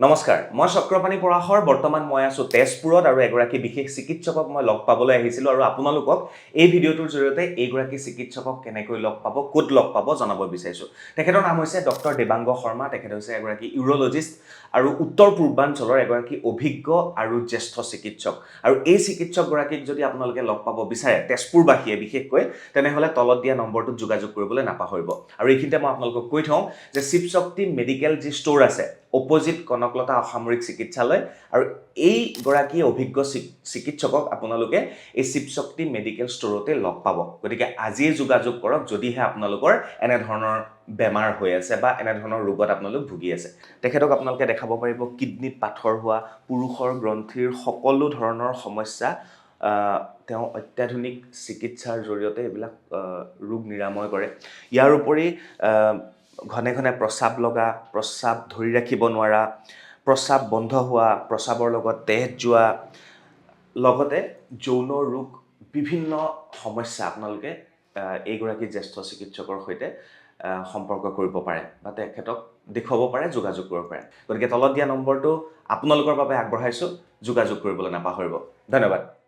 নমস্কাৰ, মই চক্ৰপাণী পৰাশৰ বৰ্তমান মই আছোঁ তেজপুৰত আৰু এগৰাকী বিশেষ চিকিৎসকক মই লগ পাবলৈ আহিছিলোঁ আৰু আপোনালোকক এই ভিডিঅ'টোৰ জৰিয়তে এইগৰাকী চিকিৎসকক কেনেকৈ লগ পাব, ক'ত লগ পাব জনাব বিচাৰিছোঁ। তেখেতৰ নাম হৈছে ডক্টৰ দেৱাংগ শৰ্মা, তেখেত হৈছে এগৰাকী ইউৰলজিষ্ট আৰু উত্তৰ পূৰ্বাঞ্চলৰ এগৰাকী অভিজ্ঞ আৰু জ্যেষ্ঠ চিকিৎসক। আৰু এই চিকিৎসকগৰাকীক যদি আপোনালোকে লগ পাব বিচাৰে, তেজপুৰবাসীয়ে বিশেষকৈ, তেনেহ'লে তলত দিয়া নম্বৰটোত যোগাযোগ কৰিবলৈ নাপাহৰিব। আৰু এইখিনিতে মই আপোনালোকক কৈ থওঁ যে শিৱশক্তি মেডিকেল যি ষ্ট'ৰ আছে অপজিট কনকলতা অসামৰিক চিকিৎসালয় আৰু এইগৰাকী অভিজ্ঞ চিকিৎসকক আপোনালোকে এই শিৱশক্তি মেডিকেল ষ্ট'ৰতে লগ পাব। গতিকে আজিয়ে যোগাযোগ কৰক যদিহে আপোনালোকৰ এনেধৰণৰ বেমাৰ হৈ আছে বা এনেধৰণৰ ৰোগত আপোনালোক ভুগি আছে। তেখেতক আপোনালোকে দেখাব পাৰিব কিডনীত পাথৰ হোৱা পুৰুষৰ গ্ৰন্থিৰ সকলো ধৰণৰ সমস্যা তেওঁ অত্যাধুনিক চিকিৎসাৰ জৰিয়তে এইবিলাক ৰোগ নিৰাময় কৰে। ইয়াৰ উপৰি ঘনে ঘনে প্ৰস্ৰাৱ লগা প্ৰস্ৰাৱ ধৰি ৰাখিব নোৱাৰা প্ৰস্ৰাৱ বন্ধ হোৱা প্ৰস্ৰাৱৰ লগত তেজ যোৱা লগতে যৌন ৰোগ বিভিন্ন সমস্যা আপোনালোকে এইগৰাকী জ্যেষ্ঠ চিকিৎসকৰ সৈতে সম্পৰ্ক কৰিব পাৰে বা তেখেতক দেখুৱাব পাৰে যোগাযোগ কৰিব পাৰে। গতিকে তলত দিয়া নম্বৰটো আপোনালোকৰ বাবে আগবঢ়াইছোঁ যোগাযোগ কৰিবলৈ নাপাহৰিব। ধন্যবাদ।